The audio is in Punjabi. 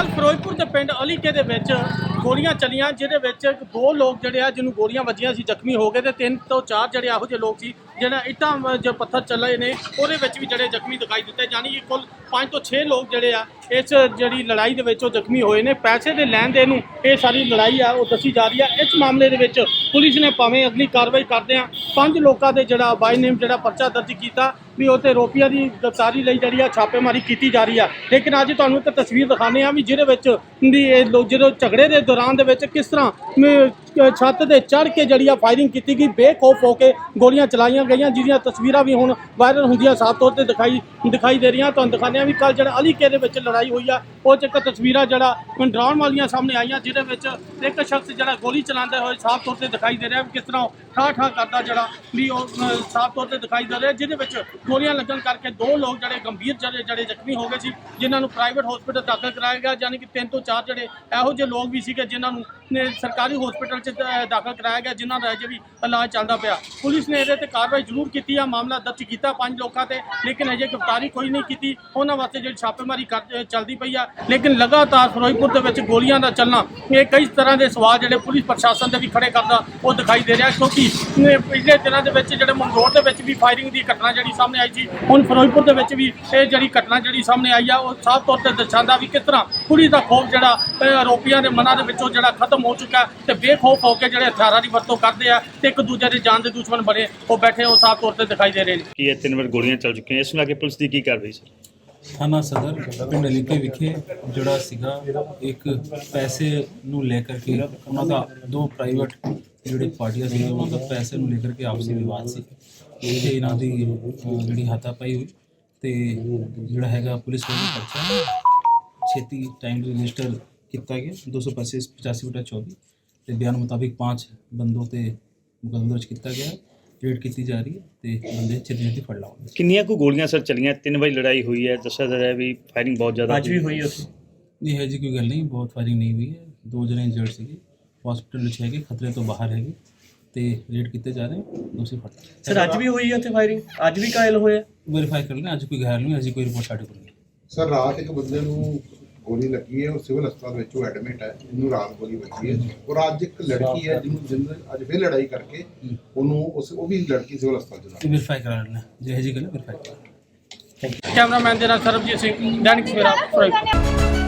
ਕੱਲ ਫਿਰੋਜ਼ਪੁਰ ਦੇ ਪਿੰਡ ਅਲੀਕੇ ਦੇ ਵਿੱਚ ਗੋਲੀਆਂ ਚੱਲੀਆਂ, ਜਿਹਦੇ ਵਿੱਚ ਦੋ ਲੋਕ ਜਿਹੜੇ ਆ, ਜਿਹਨੂੰ ਗੋਲੀਆਂ ਵੱਜੀਆਂ ਸੀ, ਜ਼ਖਮੀ ਹੋ ਗਏ ਤੇ ਤਿੰਨ ਤੋਂ ਚਾਰ ਜਿਹੜੇ ਆਹੋ ਜਿਹੇ ਲੋਕ ਸੀ ਜਿਹੜਾ ਇੱਟਾਂ ਜੋ ਪੱਥਰ ਚੱਲੇ ਨੇ, ਉਹਦੇ ਵਿੱਚ ਵੀ ਜਿਹੜੇ ਜ਼ਖਮੀ ਦਿਖਾਈ ਦਿੱਤੇ। ਜਾਨੀ ਕਿ ਕੁੱਲ 5 ਤੋਂ 6 ਲੋਕ ਜਿਹੜੇ ਆ, ਇਸ ਜਿਹੜੀ ਲੜਾਈ ਦੇ ਵਿੱਚ ਉਹ ਜ਼ਖਮੀ ਹੋਏ ਨੇ। ਪੈਸੇ ਦੇ ਲੈਣ ਦੇ ਨੂੰ ਇਹ ਸਾਰੀ ਲੜਾਈ ਆ, ਉਹ ਦੱਸੀ ਜਾ ਰਹੀ ਆ। ਇਸ ਮਾਮਲੇ ਦੇ ਵਿੱਚ ਪੁਲਿਸ ਨੇ ਭਾਵੇਂ ਅਗਲੀ ਕਾਰਵਾਈ ਕਰਦੇ ਆ, ਪੰਜ ਲੋਕਾਂ ਦੇ ਜਿਹੜਾ ਬਾਈ ਨੇਮ ਜਿਹੜਾ ਪਰਚਾ ਦਰਜ ਕੀਤਾ ਵੀ ਉਹ ਤੇ ਰੋਪੀਆਂ ਦੀ ਗ੍ਰਿਫਤਾਰੀ ਲਈ ਜਿਹੜੀ ਆ ਛਾਪੇਮਾਰੀ ਕੀਤੀ ਜਾ ਰਹੀ ਆ। ਲੇਕਿਨ ਅੱਜ ਤੁਹਾਨੂੰ ਇੱਕ ਤਸਵੀਰ ਦਿਖਾਣੇ ਆ ਵੀ ਜਿਹਦੇ ਵਿੱਚ ਵੀ ਇਹ ਲੋਕ, ਜਦੋਂ ਝਗੜੇ ਦੇ ਦੌਰਾਨ ਦੇ ਵਿੱਚ ਕਿਸ ਤਰ੍ਹਾਂ ਛੱਤ ਤੇ ਚੜ ਕੇ ਜਿਹੜੀ ਆ ਫਾਇਰਿੰਗ ਕੀਤੀ ਗਈ, ਬੇਖੌਫ ਹੋ ਕੇ ਗੋਲੀਆਂ ਚਲਾਈਆਂ ਗਈਆਂ, ਜਿਹਦੀਆਂ ਤਸਵੀਰਾਂ ਵੀ ਹੁਣ ਵਾਇਰਲ ਹੁੰਦੀਆਂ ਸਾਫ਼ ਤੌਰ ਤੇ ਦਿਖਾਈ ਦਿਖਾਈ ਦੇ ਰਹੀਆਂ। ਤੁਹਾਨੂੰ ਦਿਖਾਉਂਦੇ ਆ ਵੀ ਕੱਲ ਜਿਹੜਾ ਅਲੀਕੇ ਦੇ ਵਿੱਚ ਲੜਾਈ ਹੋਈ ਆ, ਉਹ 'ਚ ਇੱਕ ਤਸਵੀਰਾਂ ਜਿਹੜਾ ਡਰਾਉਣ ਵਾਲੀਆਂ ਸਾਹਮਣੇ ਆਈਆਂ, ਜਿਹਦੇ ਵਿੱਚ ਇੱਕ ਸ਼ਖਸ ਜਿਹੜਾ ਗੋਲੀ ਚਲਾਉਂਦੇ ਹੋਏ ਸਾਫ਼ ਤੌਰ ਤੇ ਦਿਖਾਈ ਦੇ ਰਿਹਾ ਵੀ ਕਿਸ ਤਰ੍ਹਾਂ ਠਾ ਠਾ ਕਰਦਾ ਜਿਹੜਾ ਵੀ ਉਹ ਸਾਫ਼ ਤੌਰ ਤੇ ਦਿਖਾਈ ਦੇ ਰਿਹਾ, ਜਿਹਦੇ ਵਿੱਚ ਗੋਲੀਆਂ ਲੱਗਣ ਕਰਕੇ ਦੋ ਲੋਕ ਜਿਹੜੇ ਗੰਭੀਰ ਜਿਹੜੇ ਜਿਹੜੇ ਜ਼ਖਮੀ ਹੋ ਗਏ ਸੀ, ਜਿਨ੍ਹਾਂ ਨੂੰ ਪ੍ਰਾਈਵੇਟ ਹਸਪੀਟਲ ਦਾਖਲ ਕਰਾਇਆ ਗਿਆ ਯਾਨੀ ਕਿ ਤਿੰਨ ਤੋਂ ਚਾਰ ਜਿਹੜੇ ਇਹੋ ਜਿਹੇ ਲੋਕ ਵੀ ਸੀਗੇ ਜਿਨ੍ਹਾਂ ਨੂੰ ਸਰਕਾਰੀ ਹਸਪੀਟਲ 'ਚ ਦਾਖਲ ਕਰਾਇਆ ਗਿਆ, ਜਿਨ੍ਹਾਂ ਦਾ ਅਜੇ ਵੀ ਇਲਾਜ ਚੱਲਦਾ ਪਿਆ। ਪੁਲਿਸ ਨੇ ਇਹਦੇ ਤੇ ਕਾਰਵਾਈ ਜ਼ਰੂਰ ਕੀਤੀ ਆ, ਮਾਮਲਾ ਦਰਜ ਕੀਤਾ ਪੰਜ ਲੋਕਾਂ ਤੇ, ਲੇਕਿਨ ਅਜੇ ਗ੍ਰਿਫਤਾਰੀ ਕੋਈ ਨਹੀਂ ਕੀਤੀ। ਉਹਨਾਂ ਵਾਸਤੇ ਜਿਹੜੀ ਛਾਪੇਮਾਰੀ ਕਰ- ਚੱਲਦੀ ਪਈ ਆ, ਲੇਕਿਨ ਲਗਾਤਾਰ ਫਿਰੋਜ਼ਪੁਰ ਦੇ ਵਿੱਚ ਗੋਲੀਆਂ ਦਾ ਚੱਲਣਾ, ਇਹ ਕਈ ਤਰ੍ਹਾਂ ਦੇ ਸਵਾਲ ਜਿਹੜੇ ਪੁਲਿਸ ਪ੍ਰਸ਼ਾਸਨ ਦੇ ਵੀ ਖੜੇ ਕਰਦਾ, ਉਹ ਦਿਖਾਈ ਦੇ ਰਿਹਾ, ਕਿਉਂਕਿ ਇਹ ਪਿਛਲੇ ਦਿਨਾਂ ਦੇ ਵਿੱਚ ਜਿਹੜੇ ਮੰਗਰੋੜ ਦੇ ਵਿੱਚ ਵੀ ਫਾਇਰਿੰਗ ਦੀ ਘਟਨਾ ਜਿਹੜੀ ਸਾਹਮਣੇ ਆਈ ਸੀ, ਹੁਣ ਫਿਰੋਜ਼ਪੁਰ ਦੇ ਵਿੱਚ ਵੀ ਇਹ ਜਿਹੜੀ ਘਟਨਾ ਜਿਹੜੀ ਸਾਹਮਣੇ ਆਈ ਆ, ਉਹ ਸਾਫ਼ ਤੌਰ ਤੇ ਦਰਸਾਉਂਦਾ ਵੀ ਕਿਸ ਤਰ੍ਹਾਂ ਕੁੜੀ ਦਾ ਖੌਫ ਜਿਹੜਾ ਆਰੋਪੀਆਂ ਦੇ ਮਨਾਂ ਦੇ ਵਿੱਚੋਂ ਜਿਹੜਾ ਖਤਮ ਹੋ ਚੁੱਕਾ ਤੇ ਬੇਖੌਫ ਹੋ ਕੇ ਜਿਹੜੇ ਹਥਿਆਰਾਂ ਦੀ ਵਰਤੋਂ ਕਰਦੇ ਆ ਤੇ ਇੱਕ ਦੂਜੇ ਦੇ ਜਾਨ ਦੇ ਦੁਸ਼ਮਣ ਬਣੇ, ਉਹ ਬੈਠੇ, ਉਹ ਸਾਫ਼ ਤੌਰ ਤੇ ਦਿਖਾਈ ਦੇ ਰਹੇ ਨੇ। ਕਿ ਇਹ ਤਿੰਨ ਵਾਰ ਗੋਲੀਆਂ ਚੱਲ ਚੁੱਕੀਆਂ ਇਸ ਨੂੰ ਲੈ ਕੇ ਪੁਲਿਸ ਦੀ ਕੀ ਕਾਰਵਾਈ ਸਰ ਥਾਣਾ ਸਦਰ ਪਿੰਡ ਅਲੀਕੇ ਵਿਖੇ ਜਿਹੜਾ ਸੀਗਾ, ਇੱਕ ਪੈਸੇ ਨੂੰ ਲੈ ਕਰਕੇ ਉਹਨਾਂ ਦਾ ਦੋ ਪ੍ਰਾਈਵੇਟ ਜਿਹੜੇ ਪਾਰਟੀਆਂ ਸੀ ਉਹਨਾਂ ਦਾ ਪੈਸੇ ਨੂੰ ਲੈ ਕਰਕੇ ਆਪਸੀ ਵਿਵਾਦ ਸੀ। ਤੇ ਇਹਨਾਂ ਦੀ ਜਿਹੜੀ ਹਾਤਾ ਪਾਈ ਹੋਈ ਤੇ ਜਿਹੜਾ ਹੈਗਾ ਪੁਲਿਸ ਵੱਲੋਂ ਪਰਚਾ ਛੇਤੀ ਟਾਈਮ ਰਜਿਸਟਰ ਕੀਤਾ ਗਿਆ 285 85 ਬਟਾ 24 ਤੇ ਬਿਆਨ ਮੁਤਾਬਿਕ ਪੰਜ ਬੰਦੋਂ ਤੇ ਮੁਕੱਦਮਾ ਦਰਜ ਕੀਤਾ ਗਿਆ। ਰੇਡ ਕੀਤੀ ਜਾ ਰਹੀ ਹੈ ਤੇ ਬੰਦੇ ਛੇਤੀ ਛੇਤੀ ਫੜ ਲਾਵਾਂਗੇ। ਕਿੰਨੀਆਂ ਕੁ ਗੋਲੀਆਂ ਸਰ ਚੱਲੀਆਂ? ਤਿੰਨ ਵਾਰੀ ਲੜਾਈ ਹੋਈ ਹੈ ਦੱਸਿਆ ਜਾ ਰਿਹਾ ਵੀ ਫਾਇਰਿੰਗ ਬਹੁਤ ਜ਼ਿਆਦਾ ਅੱਜ ਵੀ ਹੋਈ ਉੱਥੇ। ਨਹੀਂ ਹੈ ਜੀ ਕੋਈ ਗੱਲ ਨਹੀਂ ਬਹੁਤ ਫਾਇਰਿੰਗ ਨਹੀਂ ਹੋਈ ਹੈ। ਦੋ ਜਣੇ ਇੰਜਰਡ ਸੀਗੇ ਹਸਪੀਟਲ ਵਿੱਚ ਹੈਗੇ ਖਤਰੇ ਤੋਂ ਬਾਹਰ ਹੈਗੇ ਤੇ ਰੇਡ ਕੀਤੇ ਜਾ ਰਹੇ ਦੋਸ਼ੀ ਫੜ ਸਰ ਅੱਜ ਵੀ ਹੋਈ ਹੈ ਉੱਥੇ ਫਾਇਰਿੰਗ ਅੱਜ ਵੀ ਕਾਇਲ ਹੋਇਆ ਵੈਰੀਫਾਈ ਕਰ ਲੈਣਾ ਅੱਜ ਕੋਈ ਘਾਇਲ ਨਹੀਂ ਅਜੇ ਕੋਈ ਰਿਪੋਰਟ ਸਾਡੇ ਕੋਲ ਨਹੀਂ। ਸਰ ਰਾਤ ਇੱਕ ਬੰਦੇ ਨੂੰ ਗੋਲੀ ਲੱਗੀ ਹੈ ਉਹ ਸਿਵਲ ਹਸਪਤਾਲ ਵਿੱਚ ਉਹ ਐਡਮਿਟ ਹੈ ਇਹਨੂੰ ਰਾਤ ਗੋਲੀ ਵੱਜੀ ਹੈ। ਔਰ ਅੱਜ ਇੱਕ ਲੜਕੀ ਹੈ ਜਿਹਨੂੰ ਜਿੰਦ ਅੱਜ ਫਿਰ ਲੜਾਈ ਕਰਕੇ ਉਹਨੂੰ ਉਸ ਉਹ ਵੀ ਲੜਕੀ ਸਿਵਲ ਹਸਪਤਾਲ ਚ ਇਹ ਵੈਰੀਫਾਈ ਕਰਾ ਲੈਣਾ ਜੇ ਹੈ ਜੀ ਗੱਲ ਵੈਰੀਫਾਈ ਕਰਾ ਕੈਮਰਾਮੈਨ ਦੇ ਨਾਲ ਸਰਬਜੀਤ ਸਿੰਘ ਦੈਨਿਕ ਸਵੇਰਾ ਫਿਰੋਜ਼ਪੁਰ